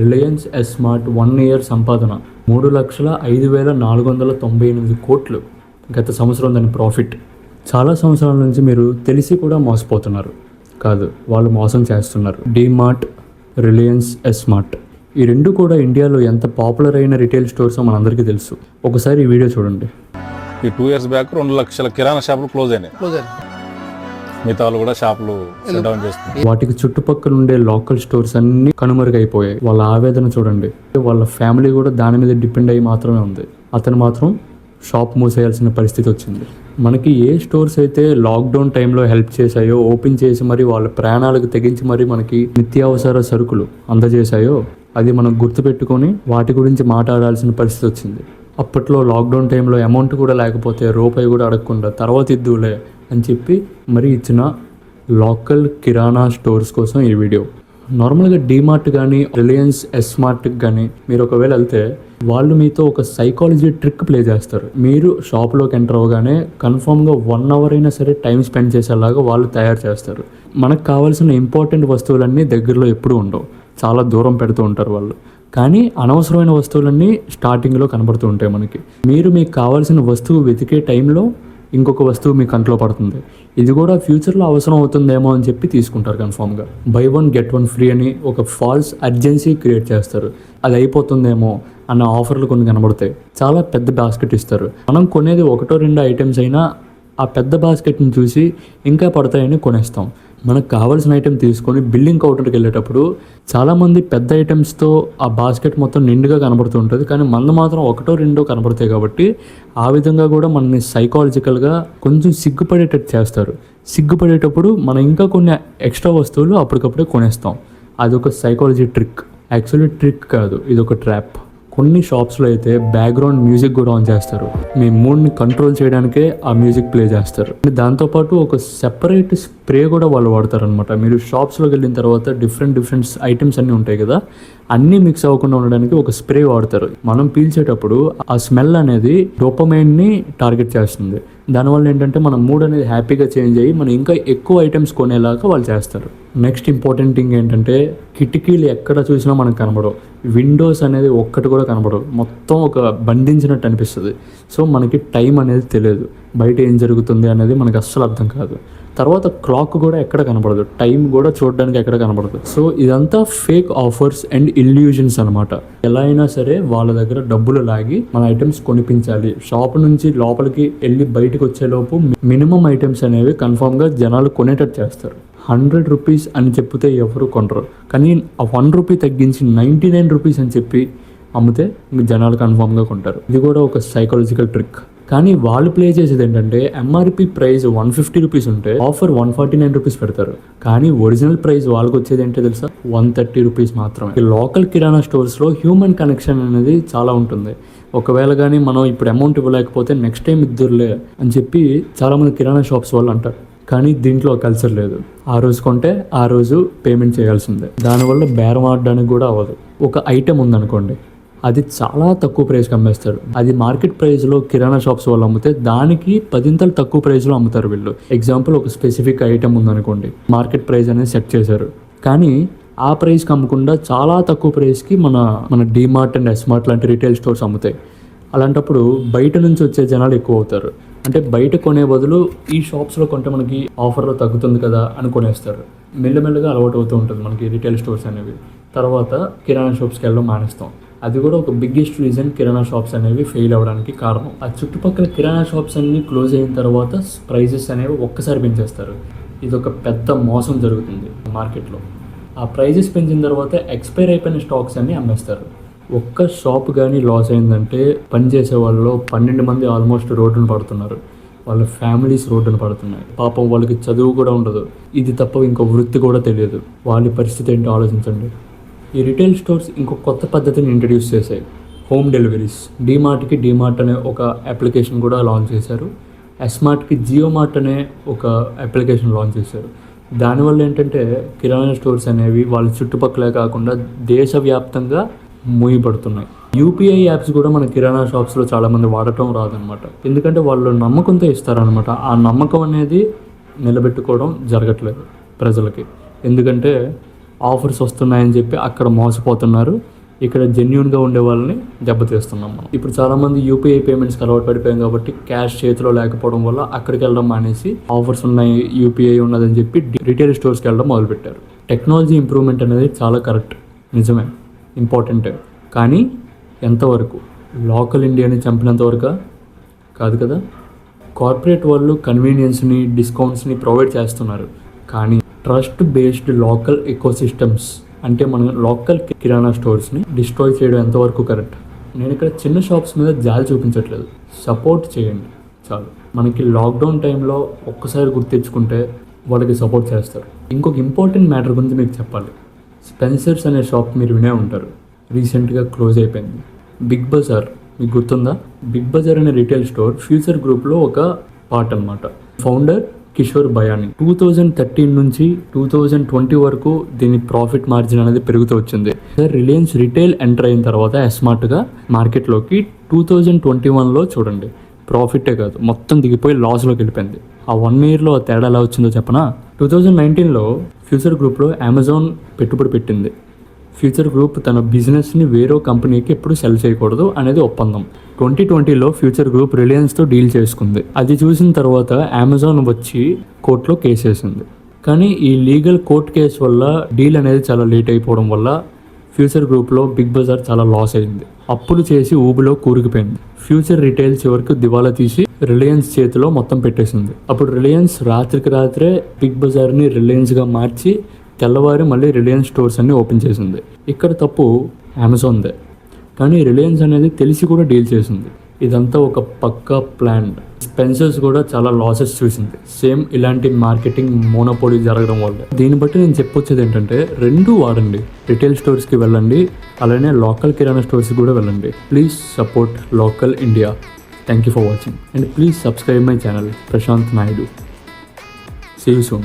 Reliance S smart one year సంపాదన మూడు లక్షల ఐదు వేల నాలుగు వందల తొంభై ఎనిమిది కోట్లు. గత సంవత్సరం దాని ప్రాఫిట్ చాలా సంవత్సరాల నుంచి మీరు తెలిసి కూడా మోసపోతున్నారు. కాదు వాళ్ళు మోసం చేస్తున్నారు. డీమార్ట్ రిలయన్స్ ఎస్ స్మార్ట్ ఈ రెండు కూడా ఇండియాలో ఎంత పాపులర్ అయిన రిటైల్ స్టోర్స్ మనందరికీ తెలుసు. ఒకసారి ఈ వీడియో చూడండి. ఈ టూ ఇయర్స్ బ్యాక్ రెండు లక్షల కిరాణా షాపులు క్లోజ్ అయినాయి. క్లోజ్ అయ్యింది మిగతా వాళ్ళు కూడా షాపులు డౌన్ చేస్తున్నారు. వాటికి చుట్టుపక్కల ఉండే లోకల్ స్టోర్స్ అన్ని కనుమరుగైపోయాయి. వాళ్ళ ఆవేదన చూడండి. వాళ్ళ ఫ్యామిలీ కూడా దాని మీద డిపెండ్ అయ్యి మాత్రమే ఉంది. అతను మాత్రం షాప్ మూసేయాల్సిన పరిస్థితి వచ్చింది. మనకి ఏ స్టోర్స్ అయితే లాక్డౌన్ టైంలో హెల్ప్ చేశాయో ఓపెన్ చేసి మరి వాళ్ళ ప్రాణాలకు తెగించి మరి మనకి నిత్యావసర సరుకులు అందజేశాయో అది మనం గుర్తుపెట్టుకొని వాటి గురించి మాట్లాడాల్సిన పరిస్థితి వచ్చింది. అప్పట్లో లాక్డౌన్ టైంలో అమౌంట్ కూడా లేకపోతే రూపాయి కూడా అడగకుండా తర్వాత ఇద్దులే అని చెప్పి మరి ఇచ్చిన లోకల్ కిరాణా స్టోర్స్ కోసం ఈ వీడియో. నార్మల్గా డీమార్ట్ కానీ రిలయన్స్ ఎస్మార్ట్కి కానీ మీరు ఒకవేళ వెళ్తే వాళ్ళు మీతో ఒక సైకాలజీ ట్రిక్ ప్లే చేస్తారు. మీరు షాప్లోకి ఎంటర్ అవ్వగానే కన్ఫామ్గా వన్ అవర్ అయినా సరే టైం స్పెండ్ చేసేలాగా వాళ్ళు తయారు చేస్తారు. మనకు కావాల్సిన ఇంపార్టెంట్ వస్తువులన్నీ దగ్గరలో ఎప్పుడూ ఉండవు. చాలా దూరం పెడుతూ ఉంటారు వాళ్ళు. కానీ అనవసరమైన వస్తువులన్నీ స్టార్టింగ్లో కనబడుతూ ఉంటాయి మనకి. మీరు మీకు కావాల్సిన వస్తువు వెతికే టైంలో ఇంకొక వస్తువు మీ కంట్లో పడుతుంది. ఇది కూడా ఫ్యూచర్లో అవసరం అవుతుందేమో అని చెప్పి తీసుకుంటారు కన్ఫామ్గా. Buy one get one free అని ఒక ఫాల్స్ అర్జెన్సీ క్రియేట్ చేస్తారు. అది అయిపోతుందేమో అన్న ఆఫర్లు కొన్ని కనబడతాయి. చాలా పెద్ద బాస్కెట్ ఇస్తారు. మనం కొనేది ఒకటో రెండు ఐటమ్స్ అయినా ఆ పెద్ద బాస్కెట్ని చూసి ఇంకా పడతాయని కొనేస్తాం. మనకు కావాల్సిన ఐటెం తీసుకొని బిల్లింగ్ కౌంటర్కి వెళ్ళేటప్పుడు చాలామంది పెద్ద ఐటమ్స్తో ఆ బాస్కెట్ మొత్తం నిండుగా కనబడుతూ ఉంటుంది కానీ మంద మాత్రం ఒకటో రెండో కనబడతాయి కాబట్టి ఆ విధంగా కూడా మనని సైకాలజికల్గా కొంచెం సిగ్గుపడేటట్టు చేస్తారు. సిగ్గుపడేటప్పుడు మనం ఇంకా కొన్ని ఎక్స్ట్రా వస్తువులు అప్పటికప్పుడే కొనేస్తాం. అదొక సైకాలజీ ట్రిక్ యాక్చువల్లీ ట్రిక్ కాదు. ఇది ఒక ట్రాప్ కొన్ని షాప్స్లో అయితే బ్యాక్గ్రౌండ్ మ్యూజిక్ కూడా ఆన్ చేస్తారు. మీ మూడ్ని కంట్రోల్ చేయడానికే ఆ మ్యూజిక్ ప్లే చేస్తారు. దాంతోపాటు ఒక సెపరేట్ స్ప్రే కూడా వాళ్ళు వాడతారు అనమాట మీరు షాప్స్లోకి వెళ్ళిన తర్వాత డిఫరెంట్ డిఫరెంట్ ఐటమ్స్ అన్నీ ఉంటాయి కదా అన్నీ మిక్స్ అవ్వకుండా ఉండడానికి ఒక స్ప్రే వాడతారు. మనం పీల్చేటప్పుడు ఆ స్మెల్ అనేది డోపమైన్ని టార్గెట్ చేస్తుంది. దానివల్ల ఏంటంటే మన మూడ్ అనేది హ్యాపీగా చేంజ్ అయ్యి మనం ఇంకా ఎక్కువ ఐటమ్స్ కొనేలాగా వాళ్ళు చేస్తారు. నెక్స్ట్ ఇంపార్టెంట్ థింగ్ ఏంటంటే కిటికీలు ఎక్కడ చూసినా మనకు కనబడవు. విండోస్ అనేది ఒక్కటి కూడా కనబడవు. మొత్తం ఒక బంధించినట్టు అనిపిస్తుంది. సో మనకి టైం అనేది తెలియదు. బయట ఏం జరుగుతుంది అనేది మనకు అస్సలు అర్థం కాదు. తర్వాత క్లాక్ కూడా ఎక్కడ కనబడదు టైం కూడా చూడడానికి ఎక్కడ కనబడదు. సో ఇదంతా ఫేక్ ఆఫర్స్ అండ్ ఇల్యూజన్స్ అనమాట ఎలా అయినా సరే వాళ్ళ దగ్గర డబ్బులు లాగి మన ఐటమ్స్ కొనిపించాలి. షాప్ నుంచి లోపలికి వెళ్ళి బయటకు వచ్చేలోపు మినిమం ఐటమ్స్ అనేవి కన్ఫామ్గా జనాలు కొనేటట్టు చేస్తారు. హండ్రెడ్ రూపీస్ అని చెప్తే ఎవరు కొనరు. కానీ ఆ వన్ రూపీ తగ్గించి నైంటీ నైన్ రూపీస్ అని చెప్పి అమ్మితే జనాలు కన్ఫామ్గా కొంటారు. ఇది కూడా ఒక సైకాలజికల్ ట్రిక్ కానీ వాళ్ళు ప్లే చేసేది ఏంటంటే MRP price one fifty rupees ఉంటే offer one forty nine rupees పెడతారు. కానీ ఒరిజినల్ ప్రైస్ వాళ్ళకి వచ్చేది ఏంటో తెలుసా? వన్ థర్టీ రూపీస్ మాత్రమే. ఈ లోకల్ కిరాణా స్టోర్స్లో హ్యూమన్ కనెక్షన్ అనేది చాలా ఉంటుంది. ఒకవేళ కానీ మనం ఇప్పుడు అమౌంట్ ఇవ్వలేకపోతే నెక్స్ట్ టైం ఇద్దరులే అని చెప్పి చాలామంది కిరాణా షాప్స్ వాళ్ళు అంటారు. కానీ దీంట్లో కల్చర్ లేదు. ఆ రోజు కొంటే ఆ రోజు పేమెంట్ చేయాల్సిందే. దానివల్ల బేరం ఆడడానికి కూడా అవ్వదు. ఒక ఐటెం ఉందనుకోండి. అది చాలా తక్కువ ప్రైస్కి అమ్మేస్తారు. అది మార్కెట్ ప్రైస్లో కిరాణా షాప్స్ వాళ్ళు అమ్మితే దానికి పదింతలు తక్కువ ప్రైస్లో అమ్ముతారు వీళ్ళు. ఎగ్జాంపుల్ ఒక స్పెసిఫిక్ ఐటమ్ ఉందనుకోండి. మార్కెట్ ప్రైస్ అనేది సెట్ చేశారు. కానీ ఆ ప్రైస్కి అమ్మకుండా చాలా తక్కువ ప్రైస్కి మన మన డీమార్ట్ అండ్ ఎస్మార్ట్ లాంటి రిటైల్ స్టోర్స్ అమ్ముతాయి. అలాంటప్పుడు బయట నుంచి వచ్చే జనాలు ఎక్కువ అవుతారు. అంటే బయట కొనే బదులు ఈ షాప్స్లో కొంటే మనకి ఆఫర్లో తగ్గుతుంది కదా అని కొనేస్తారు. మెల్లమెల్లగా అలవాటు అవుతూ ఉంటుంది మనకి రిటైల్ స్టోర్స్ అనేవి. తర్వాత కిరాణా షాప్స్కి వెళ్ళడం మానేస్తాం. అది కూడా ఒక బిగ్గెస్ట్ రీజన్ కిరాణా షాప్స్ అనేవి ఫెయిల్ అవ్వడానికి కారణం. ఆ చుట్టుపక్కల కిరాణా షాప్స్ అన్ని క్లోజ్ అయిన తర్వాత ప్రైజెస్ అనేవి ఒక్కసారి పెంచేస్తారు. ఇది ఒక పెద్ద మోసం జరుగుతుంది మార్కెట్లో ఆ ప్రైజెస్ పెంచిన తర్వాత ఎక్స్పైర్ అయిపోయిన స్టాక్స్ అన్ని అమ్మేస్తారు. ఒక్క షాప్ కానీ లాస్ అయిందంటే పనిచేసే వాళ్ళలో పన్నెండు మంది ఆల్మోస్ట్ రోడ్డును పడుతున్నారు. వాళ్ళ ఫ్యామిలీస్ రోడ్డును పడుతున్నాయి. పాపం వాళ్ళకి చదువు కూడా ఉండదు. ఇది తప్ప ఇంకో వృత్తి కూడా తెలియదు. వాళ్ళ పరిస్థితి ఏంటో ఆలోచించండి. ఈ రిటైల్ స్టోర్స్ ఇంకో కొత్త పద్ధతిని ఇంట్రడ్యూస్ చేశాయి. హోమ్ డెలివరీస్ డీమార్ట్కి డీమార్ట్ అనే ఒక అప్లికేషన్ కూడా లాంచ్ చేశారు. ఎస్మార్ట్కి జియో మార్ట్ అనే ఒక అప్లికేషన్ లాంచ్ చేశారు. దానివల్ల ఏంటంటే కిరాణా స్టోర్స్ అనేవి వాళ్ళ చుట్టుపక్కలే కాకుండా దేశవ్యాప్తంగా మూయబడుతున్నాయి యూపీఐ యాప్స్ కూడా మన కిరాణా షాప్స్లో చాలామంది వాడటం రాదనమాట ఎందుకంటే వాళ్ళు నమ్మకంతో ఇస్తారనమాట ఆ నమ్మకం అనేది నిలబెట్టుకోవడం జరగట్లేదు ప్రజలకి. ఎందుకంటే ఆఫర్స్ వస్తున్నాయని చెప్పి అక్కడ మోసపోతున్నారు. ఇక్కడ జెన్యున్గా ఉండే వాళ్ళని దెబ్బతీస్తున్నాం మనం. ఇప్పుడు చాలామంది యూపీఐ పేమెంట్స్కి అలవాటు పడిపోయాం కాబట్టి క్యాష్ చేతిలో లేకపోవడం వల్ల అక్కడికి వెళ్ళడం మానేసి ఆఫర్స్ ఉన్నాయి యూపీఐ ఉన్నదని చెప్పి రిటైల్ స్టోర్స్కి వెళ్ళడం మొదలుపెట్టారు. టెక్నాలజీ ఇంప్రూవ్మెంట్ అనేది చాలా కరెక్ట్ నిజమే. ఇంపార్టెంట్ కానీ ఎంతవరకు? లోకల్ ఇండియాని చంపినంతవరకు కాదు కదా. కార్పొరేట్ వాళ్ళు కన్వీనియన్స్ని డిస్కౌంట్స్ని ప్రొవైడ్ చేస్తున్నారు. కానీ ట్రస్ట్ బేస్డ్ లోకల్ ఎకోసిస్టమ్స్ అంటే మన లోకల్ కిరాణా స్టోర్స్ని డిస్ట్రాయ్ చేయడం ఎంతవరకు కరెక్ట్ నేను ఇక్కడ చిన్న షాప్స్ మీద జాలి చూపించట్లేదు. సపోర్ట్ చేయండి. చాలు. మనకి లాక్డౌన్ టైంలో ఒక్కసారి గుర్తించుకుంటే వాళ్ళకి సపోర్ట్ చేస్తారు. ఇంకొక ఇంపార్టెంట్ మ్యాటర్ గురించి మీకు చెప్పాలి. స్పెన్సర్స్ అనే షాప్ మీరు వినే ఉంటారు. రీసెంట్గా క్లోజ్ అయిపోయింది. బిగ్ బజార్ మీకు గుర్తుందా? బిగ్ బజార్ అనే రీటైల్ స్టోర్ ఫ్యూచర్ గ్రూప్లో ఒక పార్ట్ అన్నమాట. Founder Kishore Biyani two thousand thirteen నుంచి టూ థౌజండ్ ట్వంటీ వరకు దీని ప్రాఫిట్ మార్జిన్ అనేది పెరుగుతూ వచ్చింది. రిలయన్స్ రిటైల్ ఎంటర్ అయిన తర్వాత ఎస్మార్ట్గా మార్కెట్లోకి టూ థౌజండ్ ట్వంటీ వన్లో చూడండి. ప్రాఫిటే కాదు మొత్తం దిగిపోయి లాస్లోకి వెళ్ళిపోయింది. ఆ వన్ ఇయర్లో తేడా ఎలా వచ్చిందో చెప్పనా? టూ థౌజండ్ నైన్టీన్లో ఫ్యూచర్ గ్రూప్లో అమెజాన్ పెట్టుబడి పెట్టింది. ఫ్యూచర్ గ్రూప్ తన బిజినెస్ని వేరే కంపెనీకి ఎప్పుడు సెల్ చేయకూడదు అనేది ఒప్పందం. ట్వంటీ ట్వంటీలో ఫ్యూచర్ గ్రూప్ రిలయన్స్తో డీల్ చేసుకుంది. అది చూసిన తర్వాత అమెజాన్ వచ్చి కోర్టులో కేసేసింది కానీ ఈ లీగల్ కోర్ట్ కేసు వల్ల డీల్ అనేది చాలా లేట్ అయిపోవడం వల్ల ఫ్యూచర్ గ్రూప్లో బిగ్ బజార్ చాలా లాస్ అయింది. అప్పులు చేసి ఊబిలో కూరుకుపోయింది. ఫ్యూచర్ రిటైల్ చివరికి దివాలా తీసి రిలయన్స్ చేతిలో మొత్తం పెట్టేసింది. అప్పుడు రిలయన్స్ రాత్రికి రాత్రే బిగ్ బజార్ని రిలయన్స్గా మార్చి తెల్లవారి మళ్ళీ రిలయన్స్ స్టోర్స్ అన్ని ఓపెన్ చేసింది. ఇక్కడ తప్పు అమెజాన్దే. కానీ రిలయన్స్ అనేది తెలిసి కూడా డీల్ చేసింది. ఇదంతా ఒక పక్కా ప్లాన్. స్పెన్సర్స్ కూడా చాలా లాసెస్ చూసింది. సేమ్ ఇలాంటి మార్కెటింగ్ మోనోపోలీ జరగడం వల్ల. దీన్ని బట్టి నేను చెప్పొచ్చేది ఏంటంటే రెండు వాడండి. రిటైల్ స్టోర్స్కి వెళ్ళండి. అలానే లోకల్ కిరాణా స్టోర్స్కి కూడా వెళ్ళండి. Please support local India. Thank you for watching. And please subscribe my channel. Prashanth Naidu. See you soon